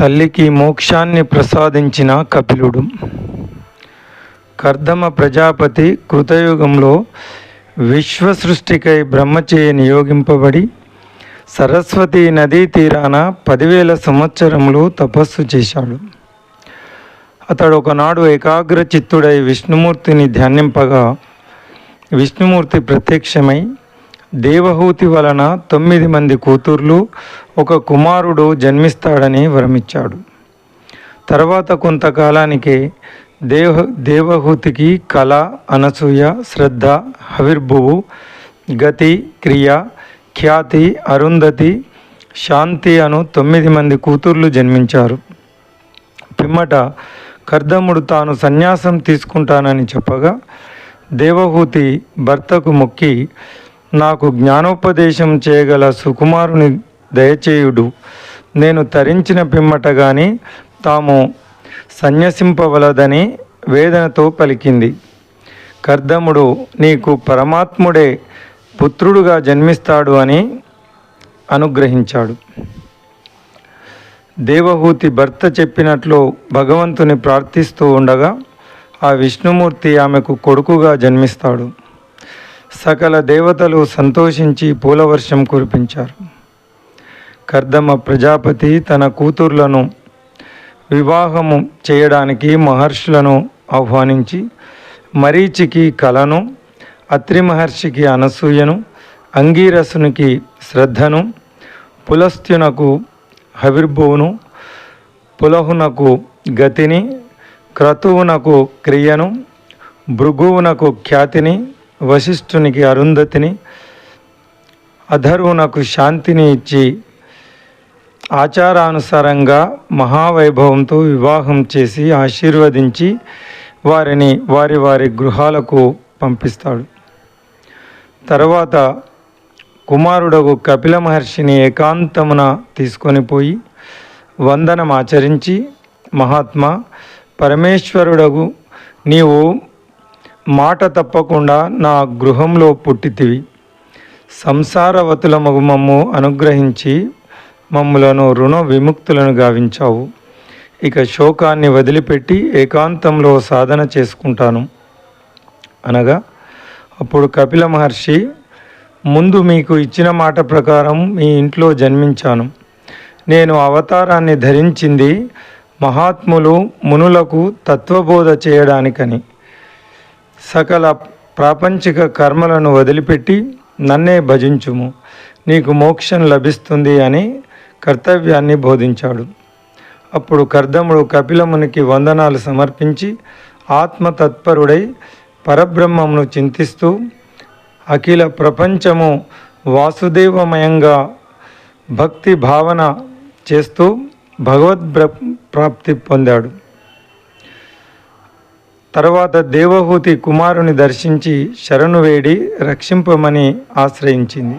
తల్లికి మోక్షాన్ని ప్రసాదించిన కపిలుడు. కర్దమ ప్రజాపతి కృతయుగంలో విశ్వ సృష్టికై నియోగింపబడి సరస్వతి నదీ తీరాన పదివేల సంవత్సరములు తపస్సు చేశాడు. అతడు ఒకనాడు ఏకాగ్ర చిత్తుడై విష్ణుమూర్తిని ధ్యానింపగా విష్ణుమూర్తి ప్రత్యక్షమై దేవహూతి వలన తొమ్మిది మంది కూతుర్లు ఒక కుమారుడు జన్మిస్తాడని వరమిచ్చాడు. తర్వాత కొంతకాలానికి దేవ దేవహూతికి కళ అనసూయ శ్రద్ధ హవిర్భువు గతి క్రియ ఖ్యాతి అరుంధతి శాంతి అను తొమ్మిది మంది కూతుర్లు జన్మించారు. పిమ్మట కర్దముడు తాను సన్యాసం తీసుకుంటానని చెప్పగా దేవహూతి భర్తకు మొక్కి నాకు జ్ఞానోపదేశం చేయగల సుకుమారుని దయచేయుడు. నేను తరించిన పిమ్మట గాని తాము సన్యసింపవలదని వేదనతో పలికింది. కర్దముడు నీకు పరమాత్ముడే పుత్రుడుగా జన్మిస్తాడు అని అనుగ్రహించాడు. దేవహూతి భర్త చెప్పినట్లు భగవంతుని ప్రార్థిస్తూ ఉండగా ఆ విష్ణుమూర్తి ఆమెకు కొడుకుగా జన్మిస్తాడు. సకల దేవతలు సంతోషించి పూలవర్షం కురిపించారు. కర్దమ ప్రజాపతి తన కూతుర్లను వివాహము చేయడానికి మహర్షులను ఆహ్వానించి మరీచికి కలను అత్రి మహర్షికి అనసూయను అంగీరసునికి శ్రద్ధను పులస్త్యునకు హవిర్భువును పులహునకు గతిని క్రతువునకు క్రియను భృగువునకు ఖ్యాతిని వశిష్ఠునికి అరుంధతిని అధర్వునకు శాంతిని ఇచ్చి ఆచారానుసారంగా మహావైభవంతో వివాహం చేసి ఆశీర్వదించి వారిని వారి వారి గృహాలకు పంపిస్తాడు. తర్వాత కుమారుడగు కపిల మహర్షిని ఏకాంతమున తీసుకొని పోయి వందనం ఆచరించి మహాత్మా పరమేశ్వరుడగు నీవు మాట తప్పకుండా నా గృహంలో పుట్టితివి. సంసారవతుల మమ్ము అనుగ్రహించి మమ్ములను రుణ విముక్తులను గావించావు. ఇక శోకాన్ని వదిలిపెట్టి ఏకాంతంలో సాధన చేసుకుంటాను. అనగా అప్పుడు కపిల మహర్షి ముందు మీకు ఇచ్చిన మాట ప్రకారం మీ ఇంట్లో జన్మించాను. నేను అవతారాన్ని ధరించింది మహాత్ములు మునులకు తత్వబోధ చేయడానికని. సకల ప్రాపంచిక కర్మలను వదిలిపెట్టి నన్నే భజించుము. నీకు మోక్షం లభిస్తుంది అని కర్తవ్యాన్ని బోధించాడు. అప్పుడు కర్దముడు కపిలమునికి వందనాలు సమర్పించి ఆత్మతత్పరుడై పరబ్రహ్మమును చింతిస్తూ అఖిల ప్రపంచము వాసుదేవమయంగా భక్తి భావన చేస్తూ భగవద్ ప్రాప్తి పొందాడు. తర్వాత దేవహూతి కుమారుని దర్శించి శరణు వేడి రక్షింపమని ఆశ్రయించింది.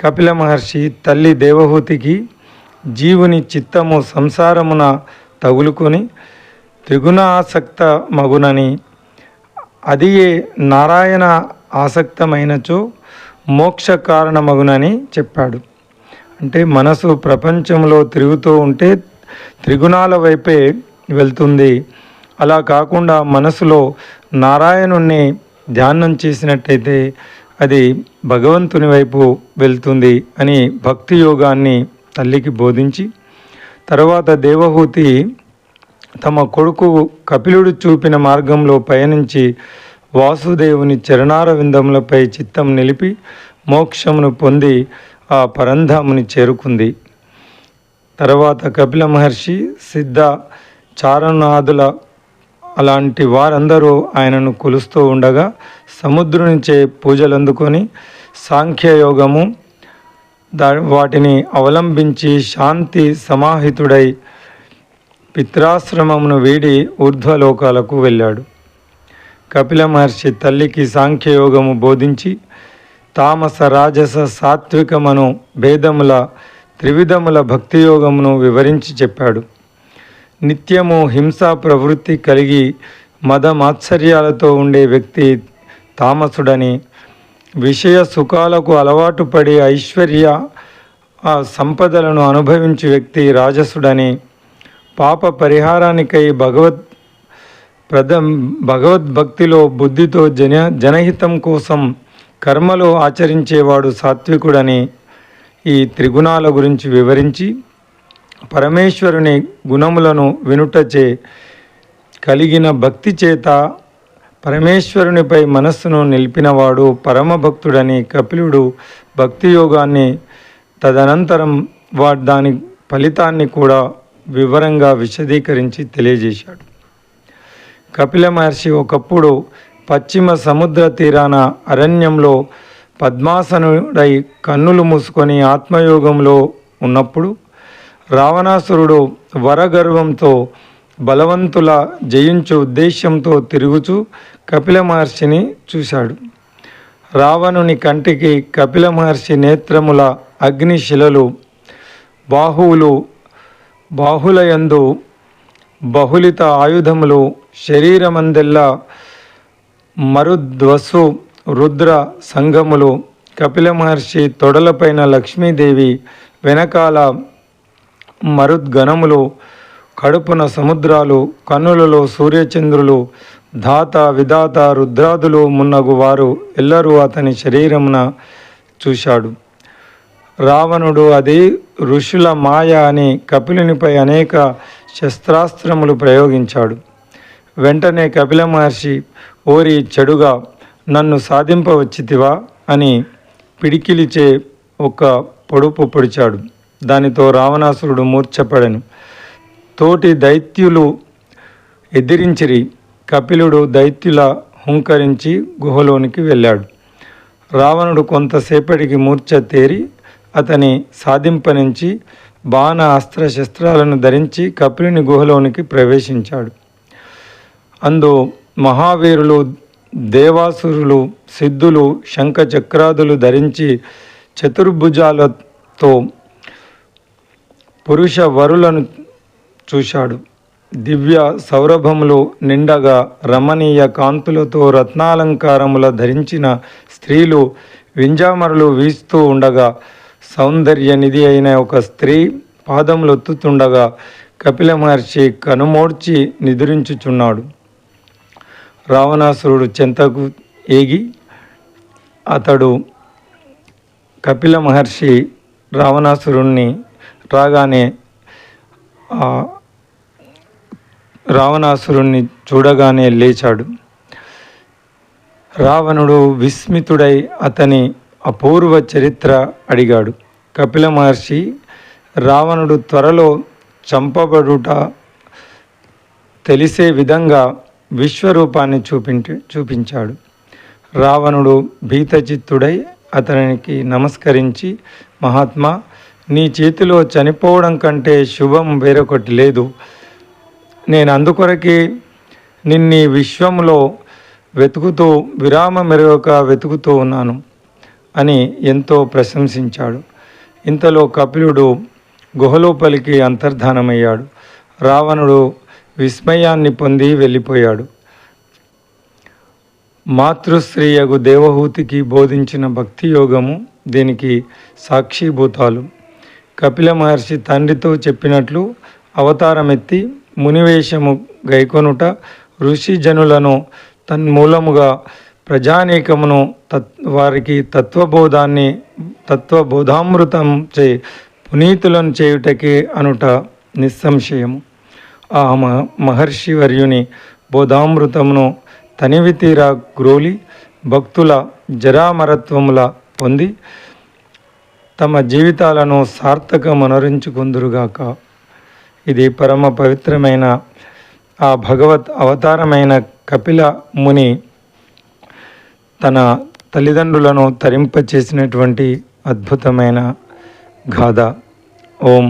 కపిల మహర్షి తల్లి దేవహూతికి జీవుని చిత్తము సంసారమున తగులుకొని త్రిగుణ ఆసక్త మగునని అదియే నారాయణ ఆసక్తమైనచో మోక్ష కారణమగునని చెప్పాడు. అంటే మనసు ప్రపంచంలో తిరుగుతూ ఉంటే త్రిగుణాల వైపే వెళ్తుంది అలా కాకుండా మనసులో నారాయణుణ్ణి ధ్యానం చేసినట్టయితే అది భగవంతుని వైపు వెళ్తుంది అని భక్తి యోగాన్ని తల్లికి బోధించి తర్వాత దేవహూతి తమ కొడుకు కపిలుడు చూపిన మార్గంలో పయనించి వాసుదేవుని చరణార విందములపై చిత్తం నిలిపి మోక్షమును పొంది ఆ పరంధాముని చేరుకుంది. తర్వాత కపిల మహర్షి సిద్ధ చారణాదుల అలాంటి వారందరూ ఆయనను కొలుస్తూ ఉండగా సముద్రునిచే పూజలు అందుకొని సాంఖ్యయోగము దా వాటిని అవలంబించి శాంతి సమాహితుడై పిత్రాశ్రమమును వీడి ఊర్ధ్వలోకాలకు వెళ్ళాడు. కపిల మహర్షి తల్లికి సాంఖ్యయోగము బోధించి తామస రాజస సాత్వికమను భేదముల త్రివిధముల భక్తియోగమును వివరించి చెప్పాడు. నిత్యము హింసా ప్రవృత్తి కలిగి మదమాత్సర్యాలతో ఉండే వ్యక్తి తామసుడని విషయ సుఖాలకు అలవాటు పడి ఐశ్వర్య ఆ సంపదలను అనుభవించే వ్యక్తి రాజసుడని పాప పరిహారానికై భగవత్ ప్రద భగవద్భక్తిలో బుద్ధితో జన జనహితం కోసం కర్మలు ఆచరించేవాడు సాత్వికుడని ఈ త్రిగుణాల గురించి వివరించి పరమేశ్వరుని గుణములను వినుటచే కలిగిన భక్తి చేత పరమేశ్వరునిపై మనస్సును నిలిపినవాడు పరమభక్తుడని కపిలుడు భక్తి యోగాన్ని తదనంతరం వా దాని ఫలితాన్ని కూడా వివరంగా విశదీకరించి తెలియజేశాడు. కపిల మహర్షి ఒకప్పుడు పశ్చిమ సముద్ర తీరాన అరణ్యంలో పద్మాసనుడై కన్నులు మూసుకొని ఆత్మయోగంలో ఉన్నప్పుడు రావణాసురుడు వరగర్వంతో బలవంతుల జయించు ఉద్దేశ్యంతో తిరుగుచూ కపిల మహర్షిని చూశాడు. రావణుని కంటికి కపిల మహర్షి నేత్రముల అగ్నిశిలలు బాహువులు బాహులయందు బహుళిత ఆయుధములు శరీరమందెల్లా మరుద్వసు రుద్ర సంగములు. కపిల మహర్షి తొడలపైన లక్ష్మీదేవి వెనకాల మరుద్గణములు కడుపున సముద్రాలు కన్నులలో సూర్యచంద్రులు ధాత విధాత రుద్రాదులు మున్నగు వారు ఎల్లరూ అతని శరీరమున చూశాడు. రావణుడు అది ఋషుల మాయ అని కపిలునిపై అనేక శస్త్రాస్త్రములు ప్రయోగించాడు. వెంటనే కపిల మహర్షి ఓరి చెడుగా నన్ను సాధింపవచ్చితివా అని పిడికిలిచే ఒక పొడుపు పొడిచాడు. దానితో రావణాసురుడు మూర్ఛపడెను. తోటి దైత్యులు ఎదిరించిరి. కపిలుడు దైత్యుల హుంకరించి గుహలోనికి వెళ్ళాడు. రావణుడు కొంతసేపటికి మూర్ఛ తేరి అతని సాధింపనించి బాణ అస్త్ర శస్త్రాలను ధరించి కపిలుని గుహలోనికి ప్రవేశించాడు. అందు మహావీరులు దేవాసురులు సిద్ధులు శంఖ చక్రాదులు ధరించి చతుర్భుజాలతో పురుష వరులను చూశాడు. దివ్య సౌరభములు నిండగా రమణీయ కాంతులతో రత్నాలంకారముల ధరించిన స్త్రీలు వింజామరులు వీస్తూ ఉండగా సౌందర్య నిధి అయిన ఒక స్త్రీ పాదములు ఒత్తుతుండగా కపిల మహర్షి కనుమోడ్చి నిద్రించుచున్నాడు. రావణాసురుడు చెంతకు ఏగి అతడు కపిల మహర్షి రావణాసురుణ్ణి రాగానే రావణాసురుణ్ణి చూడగానే లేచాడు. రావణుడు విస్మితుడై అతని అపూర్వ చరిత్ర అడిగాడు. కపిల మహర్షి రావణుడు త్వరలో చంపబడుట తెలిసే విధంగా విశ్వరూపాన్ని చూపించి చూపించాడు. రావణుడు భీతచిత్తుడై అతనికి నమస్కరించి మహాత్మా నీ చేతిలో చనిపోవడం కంటే శుభం వేరొకటి లేదు. నేను అందుకొరకే నిన్ని విశ్వంలో వెతుకుతూ విరామ మెరుగక వెతుకుతూ ఉన్నాను అని ఎంతో ప్రశంసించాడు. ఇంతలో కపిలుడు గుహలోపలికి అంతర్ధానమయ్యాడు. రావణుడు విస్మయాన్ని పొంది వెళ్ళిపోయాడు. మాతృశ్రీయగు దేవహూతికి బోధించిన భక్తి యోగము దీనికి సాక్షిభూతాలు. కపిల మహర్షి తండ్రితో చెప్పినట్లు అవతారమెత్తి మునివేషము గైకొనుట ఋషి జనులను తన్మూలముగా ప్రజానీకమును తత్ వారికి తత్వబోధాన్ని తత్వబోధామృతం చే పునీతులను చేయుటకే అనుట నిస్సంశయము. ఆ మహర్షి వర్యుని బోధామృతమును తనివితీరా గ్రోలి భక్తుల జరామరత్వముల పొంది తమ జీవితాలను సార్థకమనరించుకుందురుగాక. ఇది పరమ పవిత్రమైన ఆ భగవత్ అవతారమైన కపిల ముని తన తల్లిదండ్రులను తరింపచేసినటువంటి అద్భుతమైన గాథ. ఓం